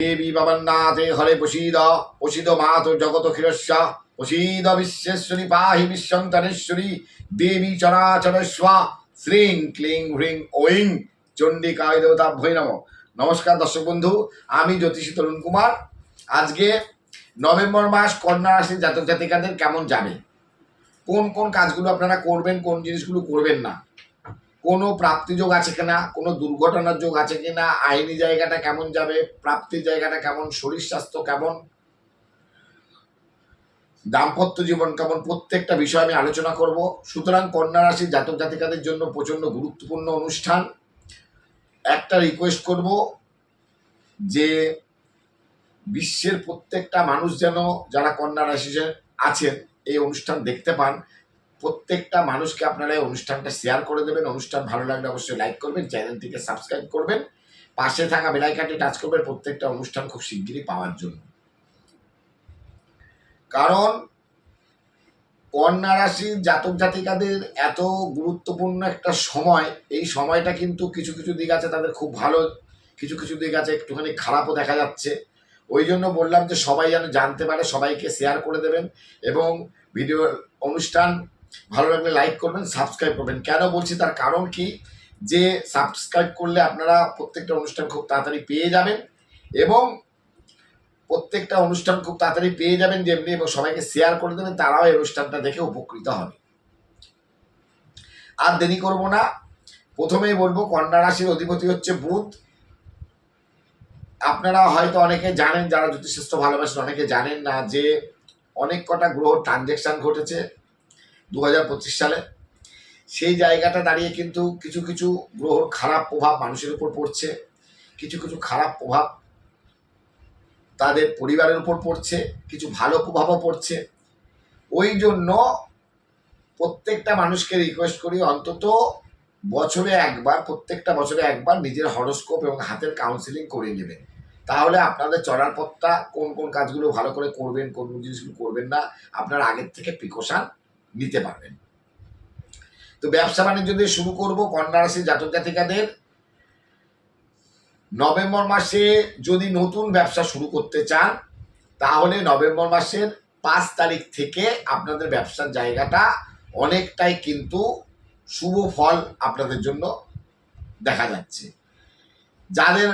দেবী বাবান্নাথে হরে প্রসীদ প্রসীদ মাত জগত ক্ষীরস্য, প্রসীদ বিশ্বেশ্বরী পাহি বিশ্বন্তরেশ্বরী, দেবী চরাচরেশ্বর শ্রীং ক্লিং হ্রিং ওইং, চণ্ডিকায় দেবতা ভৈ নম। নমস্কার দর্শক বন্ধু, আমি জ্যোতিষী তরুণ কুমার। আজকে নভেম্বর মাস, কন্যা রাশির জাতক জাতিকাদের কেমন যাবে? কোন কোন কাজগুলো আপনারা করবেন, কোন জিনিসগুলো করবেন না? কোনো প্রাপ্তিযোগ আছে কিনা, কোনো দুর্ঘটনার যোগ আছে কিনা, আইনি জায়গাটা কেমন যাবে, প্রাপ্তির জায়গাটা কেমন, শরীর স্বাস্থ্য কেমন, দাম্পত্য জীবন কেমন, প্রত্যেকটা বিষয় আমি আলোচনা করব। সুতরাং কন্যা রাশির জাতক জাতিকাদের জন্য প্রচণ্ড গুরুত্বপূর্ণ অনুষ্ঠান। একটা রিকোয়েস্ট করব যে বিশ্বের প্রত্যেকটা মানুষ যেন, যারা কন্যা রাশি আছেন, এই অনুষ্ঠান দেখতে পান। প্রত্যেকটা মানুষকে আপনারা এই অনুষ্ঠানটা শেয়ার করে দেবেন। অনুষ্ঠান ভালো লাগলে অবশ্যই লাইক করবেন চ্যানেলটিকে সাবস্ক্রাইব করবেন। পাশে থাকা বেলাইকানটি টাচ করবেন প্রত্যেকটা অনুষ্ঠান খুব শিগগিরই পাওয়ার জন্য। কারণ কন্যা রাশির জাতক জাতিকাদের এত গুরুত্বপূর্ণ একটা সময়, এই সময়টা কিন্তু কিছু কিছু দিক আছে তাদের খুব ভালো, কিছু কিছু দিক আছে একটুখানি খারাপও দেখা যাচ্ছে। ওই জন্য বললাম যে সবাই যেন জানতে পারে, সবাইকে শেয়ার করে দেবেন এবং ভিডিও অনুষ্ঠান ভালো লাগলে লাইক করবেন সাবস্ক্রাইব করবেন। কেন বলছি তার কারণ কি? যে সাবস্ক্রাইব করলে আপনারা প্রত্যেকটা অনুষ্ঠান খুব তাড়াতাড়ি পেয়ে যাবেন এবং প্রত্যেকটা অনুষ্ঠান খুব তাড়াতাড়ি পেয়ে যাবেন, যেমনি এবং সবাইকে শেয়ার করে দেবেন, তারাও এই অনুষ্ঠানটা দেখে উপকৃত হবে। আর দেরি করব না। প্রথমেই বলব, কন্যা রাশির অধিপতি হচ্ছে বুধ। আপনারা হয়তো অনেকে জানেন, যারা জ্যোতিষশাস্ত্র ভালোবাসেন, অনেকে জানেন না যে অনেক কটা গ্রহ ট্রানজেকশন ঘটেছে। দু হাজার পঁচিশ সালে। সেই জায়গাটা দাঁড়িয়ে কিন্তু কিছু কিছু গ্রহর খারাপ প্রভাব মানুষের উপর পড়ছে। কিছু কিছু খারাপ প্রভাব তাদের পরিবারের উপর পড়ছে। কিছু ভালো প্রভাবও পড়ছে। ওই জন্য প্রত্যেকটা মানুষকে রিকোয়েস্ট করি অন্তত বছরে একবার, প্রত্যেকটা বছরে একবার নিজের হরস্কোপ এবং হাতের কাউন্সিলিং করে নেবেন। তাহলে আপনাদের চলার পথটা কোন কোন কাজগুলো ভালো করে করবেন, কোন কোন জিনিসগুলো করবেন না, আপনার আগের থেকে প্রিকশন নিতে পারবেন। তো ব্যবসা বাণিজ্য দিয়ে শুরু করব কন্যা রাশির জাতক জাতিকাদের। নভেম্বর মাসে যদি নতুন ব্যবসা শুরু করতে চান, তাহলে নভেম্বর মাসের পাঁচ তারিখ থেকে আপনাদের ব্যবসার জায়গাটা অনেকটাই কিন্তু শুভ ফল আপনাদের জন্য দেখা যাচ্ছে। যাদের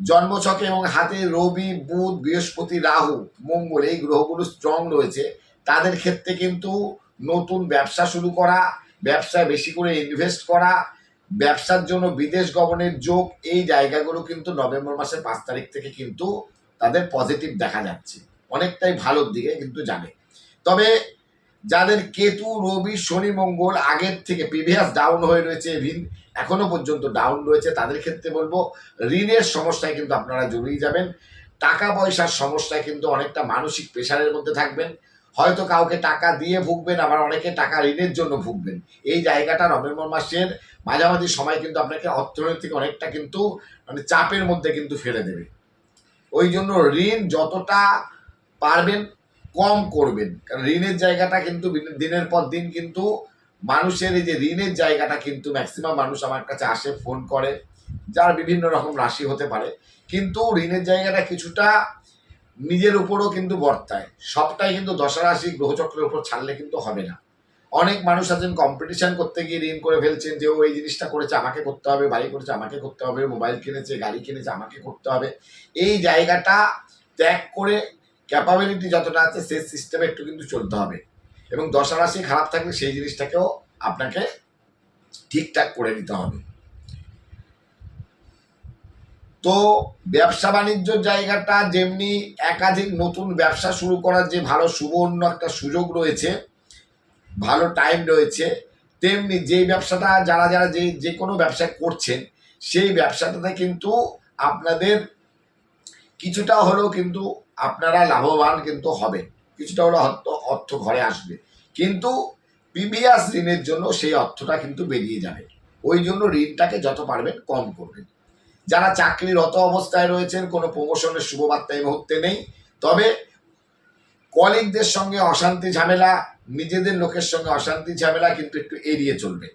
জন্মছকে এবং হাতে রবি, বুধ, বৃহস্পতি, রাহু, মঙ্গল এই গ্রহগুলো স্ট্রং রয়েছে, তাদের ক্ষেত্রে কিন্তু নতুন ব্যবসা শুরু করা ব্যবসায় বেশি করে ইনভেস্ট করা, ব্যবসার জন্য বিদেশ গমনের যোগ, এই জায়গাগুলো কিন্তু নভেম্বর মাসের পাঁচ তারিখ থেকে কিন্তু তাদের পজিটিভ দেখা যাচ্ছে। অনেকটাই ভালোর দিকে কিন্তু যাবে। তবে যাদের কেতু, রবি, শনি, মঙ্গল আগের থেকে প্রিভিয়াস ডাউন হয়ে রয়েছে ইভিন এখনও পর্যন্ত ডাউন রয়েছে, তাদের ক্ষেত্রে বলব, ঋণের সমস্যায় কিন্তু আপনারা জড়িয়ে যাবেন। টাকা পয়সার সমস্যায় কিন্তু অনেকটা মানসিক প্রেশারের মধ্যে থাকবেন। হয়তো কাউকে টাকা দিয়ে ভুগবেন, আবার অনেকে টাকা ঋণের জন্য ভুগবেন। এই জায়গাটা নভেম্বর মাসের মাঝামাঝি সময় কিন্তু আপনাকে অর্থনৈতিক অনেকটা কিন্তু মানে চাপের মধ্যে কিন্তু ফেলে দেবে। ওই জন্য ঋণ যতটা পারবেন কম করবেন। কারণ ঋণের জায়গাটা কিন্তু দিনের পর দিন কিন্তু মানুষের এই যে ঋণের জায়গাটা কিন্তু ম্যাক্সিমাম মানুষ আমার কাছে আসে ফোন করে। যার বিভিন্ন রকম রাশি হতে পারে। কিন্তু ঋণের জায়গাটা কিছুটা নিজের উপরও কিন্তু বর্তায়। সবটাই কিন্তু দশা রাশি গ্রহচক্রের উপর ছাড়লে কিন্তু হবে না। অনেক মানুষ আছেন কম্পিটিশন করতে গিয়ে ঋণ করে ফেলছেন যে, ও, এই জিনিসটা করেছে, আমাকে করতে হবে, বাড়ি করেছে, আমাকে করতে হবে মোবাইল কিনেছে, গাড়ি কিনেছে, আমাকে করতে হবে। এই জায়গাটা ত্যাগ করে ক্যাপাবিলিটি যতটা আছে, সেই সিস্টেমে একটু কিন্তু চলতে হবে। এবং দশা রাশি খারাপ থাকলে সেই জিনিসটাকেও আপনাকে ঠিকঠাক করে নিতে হবে। তো ব্যবসা বাণিজ্যর জায়গাটা যেমনি একাধিক নতুন ব্যবসা শুরু করার যে ভালো সুবর্ণ একটা সুযোগ রয়েছে, ভালো টাইম রয়েছে, তেমনি যেই ব্যবসাটা যারা যারা যে যে কোনো ব্যবসা করছেন, সেই ব্যবসাটাতে কিন্তু আপনাদের কিছুটা হলেও কিন্তু আপনারা লাভবান কিন্তু হবে কিছুটা হলেও অর্থ অর্থ ঘরে আসবে। কিন্তু প্রিভিয়াস ঋণের জন্য সেই অর্থটা কিন্তু বেরিয়ে যাবে। ওই জন্য ঋণটাকে যত পারবেন কম করবেন। যারা চাকরির চাকরিরত অবস্থায় রয়েছেন, কোনো প্রমোশনের শুভবার্তা এই মুহূর্তে নেই। তবে কলিগদের সঙ্গে অশান্তি ঝামেলা, নিজেদের লোকের সঙ্গে অশান্তি ঝামেলা কিন্তু একটু এড়িয়ে চলবে।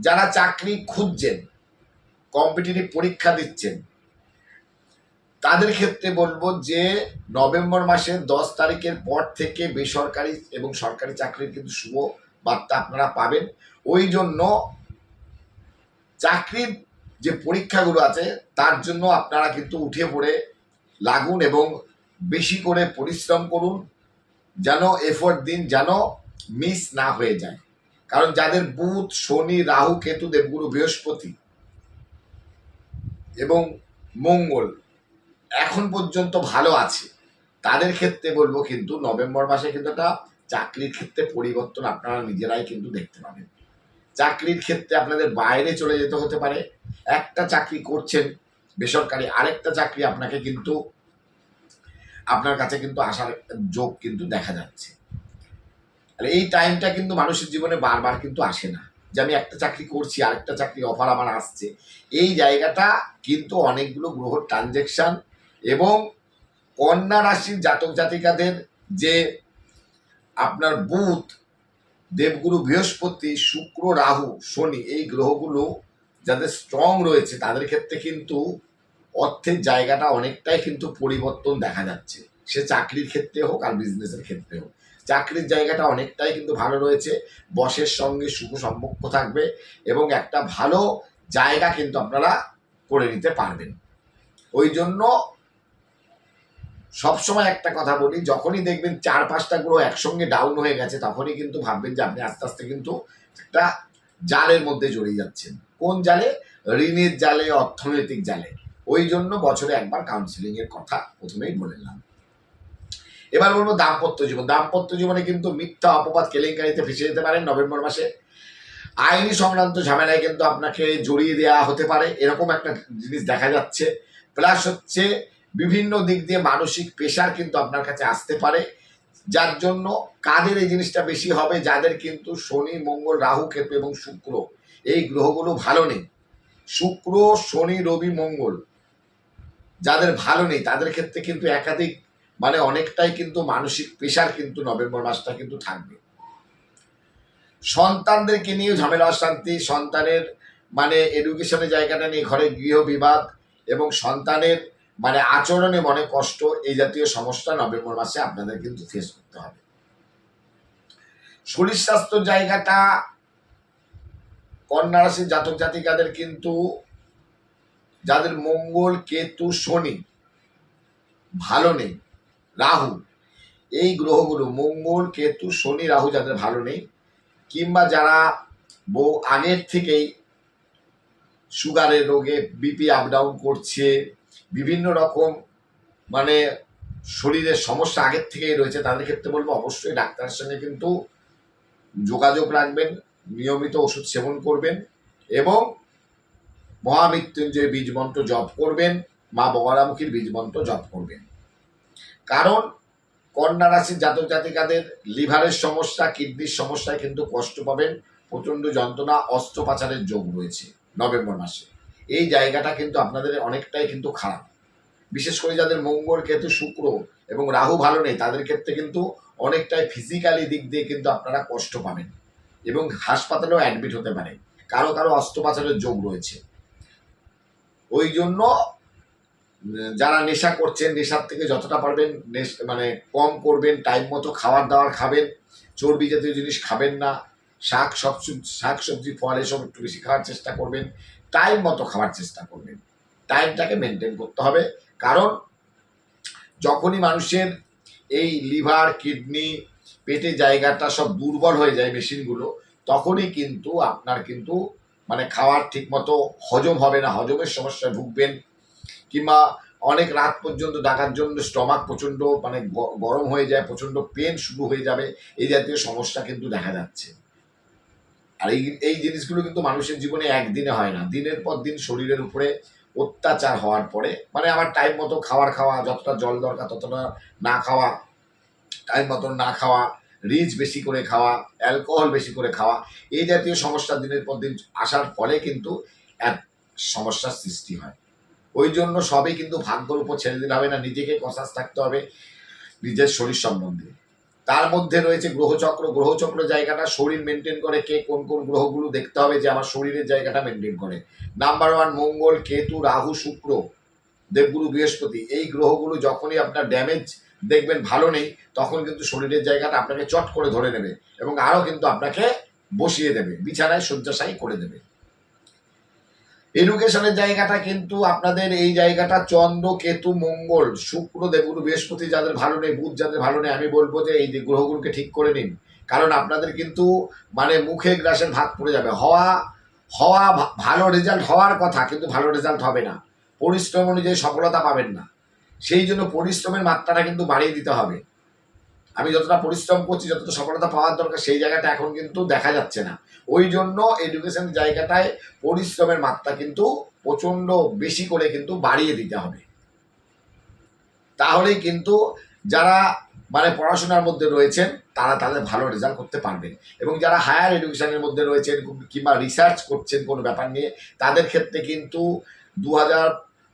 যারা চাকরি খুঁজছেন কম্পিটিটিভ পরীক্ষা দিচ্ছেন, তাদের ক্ষেত্রে বলব যে, নভেম্বর মাসের দশ তারিখের পর থেকে বেসরকারি এবং সরকারি চাকরির কিন্তু শুভ বার্তা আপনারা পাবেন। ওই জন্য চাকরির যে পরীক্ষাগুলো আছে, তার জন্য আপনারা কিন্তু উঠে পড়ে লাগুন এবং বেশি করে পরিশ্রম করুন, যেন এফোর্ট দিন, যেন মিস না হয়ে যায়। কারণ যাদের বুধ, শনি, রাহু, কেতু, দেবগুরু, বৃহস্পতি এবং মঙ্গল এখন পর্যন্ত ভালো আছে, তাদের ক্ষেত্রে বলব কিন্তু নভেম্বর মাসে কিন্তু একটা চাকরির ক্ষেত্রে পরিবর্তন আপনারা নিজেরাই কিন্তু দেখতে পাবেন। চাকরির ক্ষেত্রে আপনাদের বাইরে চলে যেতে হতে পারে। একটা চাকরি করছেন, বেসরকারি আরেকটা চাকরি আপনাকে কিন্তু, আপনার কাছে কিন্তু আসার যোগ কিন্তু দেখা যাচ্ছে। আর এই টাইমটা কিন্তু মানুষের জীবনে বারবার কিন্তু আসে না। যে আমি একটা চাকরি করছি, আরেকটা চাকরি অফার আমার আসছে। এই জায়গাটা কিন্তু অনেকগুলো গ্রহ ট্রানজেকশন এবং কন্যা রাশির জাতক জাতিকাদের যে আপনার বুধ দেবগুরু বৃহস্পতি, শুক্র, রাহু, শনি এই গ্রহগুলো যাদের স্ট্রং রয়েছে, তাদের ক্ষেত্রে কিন্তু অর্থের জায়গাটা অনেকটাই কিন্তু পরিবর্তন দেখা যাচ্ছে। সে চাকরির ক্ষেত্রে হোক আর বিজনেসের ক্ষেত্রে হোক। চাকরির জায়গাটা অনেকটাই কিন্তু ভালো রয়েছে, বসের সঙ্গে শুভ সম্পর্ক থাকবে এবং একটা ভালো জায়গা কিন্তু আপনারা করে নিতে পারবেন। ওই জন্য সবসময় একটা কথা বলি, যখনই দেখবেন চার পাঁচটা গ্রহ একসঙ্গে ডাউন হয়ে গেছে, তখনই কিন্তু ভাববেন যে আপনি আস্তে আস্তে কিন্তু একটা জালের মধ্যে জড়িয়ে যাচ্ছেন। কোন জালে? ঋণের জালে, অর্থনৈতিক জালে। ওই জন্য বছরে একবার কাউন্সিলিং এর কথা প্রথমেই বলেলাম এবার বলব দাম্পত্য জীবন। দাম্পত্য জীবনে কিন্তু মিথ্যা অপবাদ কেলেঙ্কারিতে ফেসে যেতে পারেন নভেম্বর মাসে। আইনি সংক্রান্ত ঝামেলায় কিন্তু আপনাকে জড়িয়ে দেওয়া হতে পারে, এরকম একটা জিনিস দেখা যাচ্ছে। প্লাস হচ্ছে বিভিন্ন দিক দিয়ে মানসিক পেশার কিন্তু আপনার কাছে আসতে পারে। যার জন্য কাদের এই জিনিসটা বেশি হবে? যাদের কিন্তু শনি, মঙ্গল, রাহু, কেতু এবং শুক্র, এই গ্রহগুলো ভালো নেই। শুক্র, শনি, রবি, মঙ্গল যাদের ভালো নেই, তাদের ক্ষেত্রে কিন্তু একাধিক মানে অনেকটাই কিন্তু মানসিক পেশার কিন্তু নভেম্বর মাসটা কিন্তু থাকবে। সন্তানদেরকে নিয়ে ঝামেলা, অশান্তি, সন্তানের মানে এডুকেশনের জায়গাটা নিয়ে ঘরে গৃহ বিবাদ এবং সন্তানের মানে আচরণে মনে কষ্ট এই জাতীয় সমস্যা নভেম্বর মাসে আপনাদের কিন্তু ফেস করতে হবে। শরীর স্বাস্থ্য জায়গাটা কন্যা রাশির জাতক জাতিকাদের কিন্তু যাদের মঙ্গল, কেতু, শনি ভালো নেই, রাহু, এই গ্রহগুলো মঙ্গল, কেতু, শনি, রাহু যাদের ভালো নেই, কিংবা যারা বহু আগের থেকেই সুগারের রোগে বিপি আপ ডাউন করছে বিভিন্ন রকম মানে শরীরের সমস্যা আগের থেকেই রয়েছে তাদের ক্ষেত্রে বলব অবশ্যই ডাক্তারের সঙ্গে কিন্তু যোগাযোগ রাখবেন, নিয়মিত ওষুধ সেবন করবেন এবং মহামৃত্যুঞ্জয় বীজ মন্ত্র জপ করবেন, মা বগলামুখীর বীজ মন্ত্র জপ করবেন। কারণ কন্যা রাশির জাতক জাতিকাদের লিভারের সমস্যা, কিডনির সমস্যায় কিন্তু কষ্ট পাবেন, প্রচণ্ড যন্ত্রণা, অস্ত্রোপাচারের যোগ রয়েছে নভেম্বর মাসে। এই জায়গাটা কিন্তু আপনাদের অনেকটাই কিন্তু খারাপ। বিশেষ করে যাদের মঙ্গল কেতু শুক্র এবং রাহু ভালো নেই, তাদের ক্ষেত্রে কিন্তু অনেকটাই ফিজিক্যালি দিক দিয়ে কিন্তু আপনারা কষ্ট পাবেন এবং হাসপাতালেও অ্যাডমিট হতে পারে কারও কারও অস্ত্রোপাচারের যোগ রয়েছে। ওই জন্য যারা নেশা করছেন, নেশার থেকে যতটা পারবেন মানে কম করবেন টাইম মতো খাবার দাবার খাবেন, চর্বি জাতীয় জিনিস খাবেন না। শাক সব শাক সবজি, ফল এসব একটু বেশি খাওয়ার চেষ্টা করবেন। টাইম মতো খাওয়ার চেষ্টা করবেন। টাইমটাকে মেনটেন করতে হবে। কারণ যখনই মানুষের এই লিভার, কিডনি, পেটে জায়গাটা সব দুর্বল হয়ে যায় মেশিনগুলো, তখনই কিন্তু আপনার কিন্তু মানে খাওয়ার ঠিক মতো হজম হবে না। হজমের সমস্যায় ভুগবেন কিংবা অনেক রাত পর্যন্ত ডাকার জন্য স্টমাক প্রচণ্ড মানে গরম হয়ে যায়, প্রচণ্ড পেন শুরু হয়ে যাবে। এই জাতীয় সমস্যা কিন্তু দেখা যাচ্ছে। আর এই এই জিনিসগুলো কিন্তু মানুষের জীবনে একদিনে হয় না। দিনের পর দিন শরীরের উপরে অত্যাচার হওয়ার পরে মানে আমার টাইম মতো খাবার খাওয়া, যতটা জল দরকার ততটা না খাওয়া টাইম মতো না খাওয়া রিচ বেশি করে খাওয়া অ্যালকোহল বেশি করে খাওয়া, এই জাতীয় সমস্যা দিনের পর দিন আসার ফলে কিন্তু এক সমস্যার সৃষ্টি হয়। ওই জন্য সবই কিন্তু ভাগ্যর উপর ছেড়ে দিতে হবে না। নিজেকে কনসাস থাকতে হবে। নিজের শরীর সম্বন্ধে। তার মধ্যে রয়েছে গ্রহচক্র। গ্রহচক্র জায়গাটা শরীর মেনটেন করে কে কোন কোন গ্রহগুলো দেখতে হবে যে আমার শরীরের জায়গাটা মেনটেন করে। নাম্বার ওয়ান মঙ্গল, কেতু, রাহু, শুক্র, দেবগুরু, বৃহস্পতি, এই গ্রহগুলো যখনই আপনার ড্যামেজ দেখবেন ভালো নেই, তখন কিন্তু শরীরের জায়গাটা আপনাকে চট করে ধরে নেবে এবং আরও কিন্তু আপনাকে বসিয়ে দেবে, বিছানায় শয্যাশায়ী করে দেবে। এডুকেশনের জায়গাটা কিন্তু আপনাদের এই জায়গাটা চন্দ্র, কেতু, মঙ্গল, শুক্র, দেবগুরু, বৃহস্পতি যাদের ভালো নেই, বুধ যাদের ভালো নেই, আমি বলব যে এই গ্রহগুলোকে ঠিক করে নিন। কারণ আপনাদের কিন্তু মানে মুখে গ্রাসের ভাত পড়ে যাবে। হওয়া হওয়া ভালো রেজাল্ট হওয়ার কথা, কিন্তু ভালো রেজাল্ট হবে না। পরিশ্রম অনুযায়ী সফলতা পাবেন না। সেই জন্য পরিশ্রমের মাত্রাটা কিন্তু বাড়িয়ে দিতে হবে। আমি যতটা পরিশ্রম করছি, যতটা সফলতা পাওয়ার দরকার, সেই জায়গাটা এখন কিন্তু দেখা যাচ্ছে না। ওই জন্য এডুকেশন জায়গাটায় পরিশ্রমের মাত্রা কিন্তু প্রচণ্ড বেশি করে কিন্তু বাড়িয়ে দিতে হবে। তাহলেই কিন্তু যারা মানে পড়াশোনার মধ্যে রয়েছেন, তারা তাদের ভালো রেজাল্ট করতে পারবেন। এবং যারা হায়ার এডুকেশনের মধ্যে রয়েছেন কিংবা রিসার্চ করছেন কোনো ব্যাপার নিয়ে, তাদের ক্ষেত্রে কিন্তু দু হাজার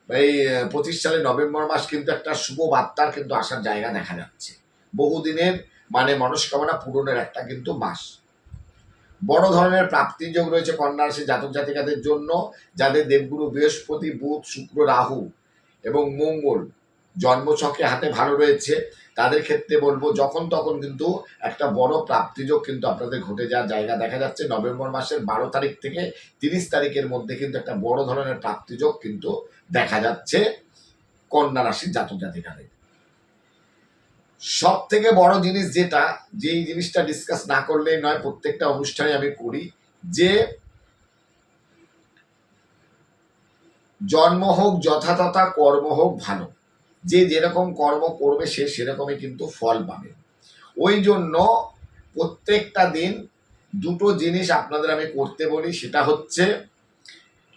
এই, পঁচিশ সালের নভেম্বর মাস কিন্তু একটা শুভ বার্তার কিন্তু আসার জায়গা দেখা যাচ্ছে। বহুদিনের মানে মনস্কামনা পূরণের একটা কিন্তু মাস। বড় ধরনের প্রাপ্তির যোগ রয়েছে কন্যা রাশি জাতক জাতিকাদের জন্য, যাদের দেবগুরু বৃহস্পতি, বুধ, শুক্র, রাহু এবং মঙ্গল জন্মছকে হাতে ভালো রয়েছে। তাদের ক্ষেত্রে বলব, যখন তখন কিন্তু একটা বড় প্রাপ্তিযোগ কিন্তু আপনাদের ঘটে যাওয়ার জায়গা দেখা যাচ্ছে। নভেম্বর মাসের বারো তারিখ থেকে তিরিশ তারিখের মধ্যে কিন্তু একটা বড় ধরনের প্রাপ্তিযোগ কিন্তু দেখা যাচ্ছে কন্যা রাশির জাতক জাতিকাদের। সব থেকে বড় জিনিস যেটা, যেই জিনিসটা ডিসকাস না করলে নয়, প্রত্যেকটা অনুষ্ঠানে আমি করি, যে জন্ম হোক যথাযথা কর্ম হোক ভালো। যে যেরকম কর্ম করবে সে সেরকমই কিন্তু ফল পাবে। ওই জন্য প্রত্যেকটা দিন দুটো জিনিস আপনাদের আমি করতে বলি, সেটা হচ্ছে,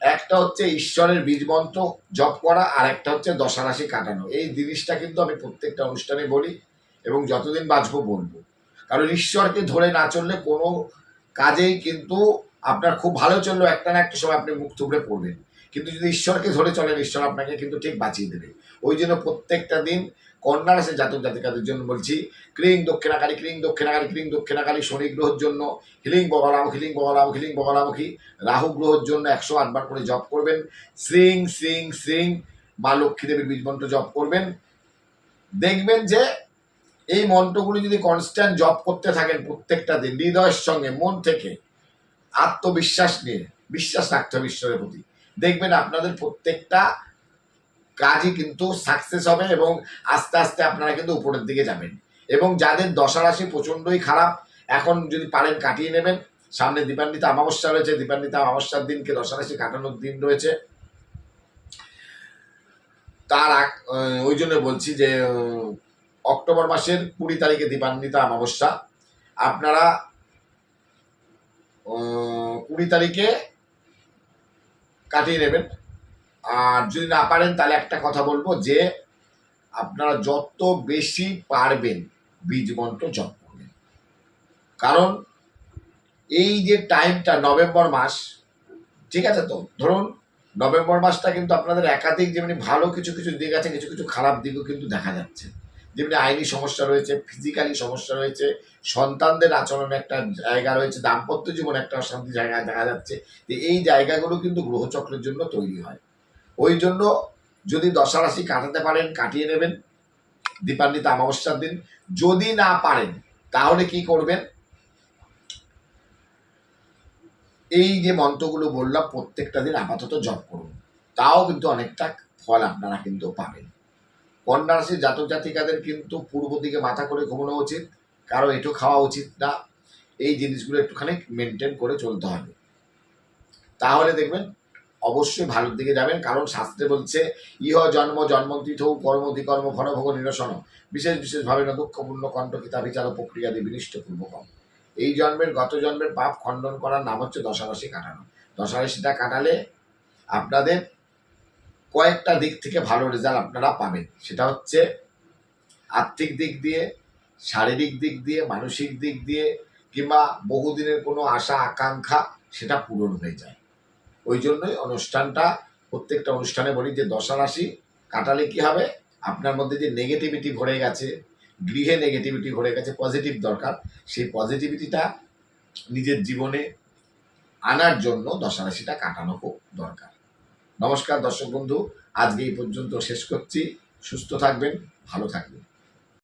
একটা হচ্ছে ঈশ্বরের বীজ মন্ত্র জপ করা, আর একটা হচ্ছে দশারাশি কাটানো। এই জিনিসটা কিন্তু আমি প্রত্যেকটা অনুষ্ঠানে বলি এবং যতদিন বাঁচবো বলব। কারণ ঈশ্বরকে ধরে না চললে কোনো কাজেই কিন্তু আপনার খুব ভালো চললেও একটা না একটা সময় আপনি মুখ থুবড়ে পড়বেন। কিন্তু যদি ঈশ্বরকে ধরে চলেন, ঈশ্বর আপনাকে কিন্তু ঠিক বাঁচিয়ে দেবে। ওই জন্য প্রত্যেকটা দিন কন্যা রাশির জাতক জাতিকাদের জন্য বলছি ক্রিং দক্ষিণাকালী ক্রিং দক্ষিণাকালী ক্রিং দক্ষিণাকালী শনি গ্রহের জন্য, healing Bagalamukhi healing Bagalamukhi healing Bagalamukhi Rahu গ্রহের জন্য একশো আটবার করে জপ করবেন। শ্রিং শ্রিং শ্রিং, মা লক্ষ্মী দেবীর বীজ মন্ত্র জপ করবেন। দেখবেন যে এই মন্ত্রগুলি যদি কনস্ট্যান্ট জপ করতে থাকেন প্রত্যেকটা দিন, হৃদয়ের সঙ্গে, মন থেকে, আত্মবিশ্বাস নিয়ে, বিশ্বাস রাখতে হবে ঈশ্বরের প্রতি। দেখবেন আপনাদের প্রত্যেকটা কাজই কিন্তু সাকসেস হবে এবং আস্তে আস্তে আপনারা কিন্তু উপরের দিকে যাবেন। এবং যাদের দশারাশি প্রচণ্ডই খারাপ, এখন যদি পারেন কাটিয়ে নেবেন। সামনে দীপান্বিতা অমাবস্যা রয়েছে, দীপান্বিতা অমাবস্যার দিনকে দশারাশি কাটানোর দিন রয়েছে। তার ওই জন্য বলছি যে অক্টোবর মাসের কুড়ি তারিখে দীপান্বিতা অমাবস্যা। আপনারা কুড়ি তারিখে কাটিয়ে নেবেন। আর যদি না পারেন, তাহলে একটা কথা বলব যে, আপনারা যত বেশি পারবেন বীজ মন্ত্র জপ করবেন। কারণ এই যে টাইমটা নভেম্বর মাস, ঠিক আছে তো? ধরুন, নভেম্বর মাসটা কিন্তু আপনাদের একাধিক যেমনি ভালো কিছু কিছু দিক আছে, কিছু কিছু খারাপ দিকও কিন্তু দেখা যাচ্ছে। যেমনি আইনি সমস্যা রয়েছে ফিজিক্যালি সমস্যা রয়েছে, সন্তানদের আচরণে একটা জায়গা রয়েছে, দাম্পত্য জীবনে একটা অশান্তি জায়গা দেখা যাচ্ছে যে এই জায়গাগুলো কিন্তু গ্রহচক্রের জন্য তৈরি হয়। ওই জন্য যদি দশারাশি কাটাতে পারেন, কাটিয়ে নেবেন, দীপান্বিতা অমাবস্যার দিন। যদি না পারেন, তাহলে কি করবেন? এই যে মন্ত্রগুলো বললাম, প্রত্যেকটা দিন আপাতত জপ করুন। তাও কিন্তু অনেকটা ফল আপনারা কিন্তু পাবেন। কন্যা রাশির জাতক জাতিকাদের কিন্তু পূর্ব দিকে মাথা করে ঘুমানো উচিত। কারও এটু খাওয়া উচিত না। এই জিনিসগুলো একটুখানি মেনটেন করে চলতে হবে। তাহলে দেখবেন, অবশ্যই ভালোর দিকে যাবেন। কারণ শাস্ত্রে বলছে, ইহ জন্ম জন্মতীর্থ কর্ম কর্ম ফলভোগ নিরসন বিশেষ বিশেষভাবে না দুঃখপূর্ণ কণ্ঠ কিতা বিচার প্রক্রিয়া দিয়ে বিনিষ্ট পূর্বকম। এই জন্মের, গত জন্মের পাপ খণ্ডন করার নাম হচ্ছে দশারাশি কাটানো। দশারাশিটা কাটালে আপনাদের কয়েকটা দিক থেকে ভালো রেজাল্ট আপনারা পাবেন। সেটা হচ্ছে আর্থিক দিক দিয়ে, শারীরিক দিক দিয়ে, মানসিক দিক দিয়ে কিংবা বহুদিনের কোনো আশা, আকাঙ্ক্ষা, সেটা পূরণ হয়ে যায়। ওই জন্যই অনুষ্ঠানটা, প্রত্যেকটা অনুষ্ঠানে বলি যে দশা রাশি কাটালে কি হবে? আপনার মধ্যে যে নেগেটিভিটি ভরে গেছে, গৃহে নেগেটিভিটি ভরে গেছে পজিটিভ দরকার, সেই পজিটিভিটিটা নিজের জীবনে আনার জন্য দশা রাশিটা কাটানো খুব দরকার। নমস্কার দর্শক বন্ধু আজকে এই পর্যন্ত শেষ করছি। সুস্থ থাকবেন ভালো থাকবেন।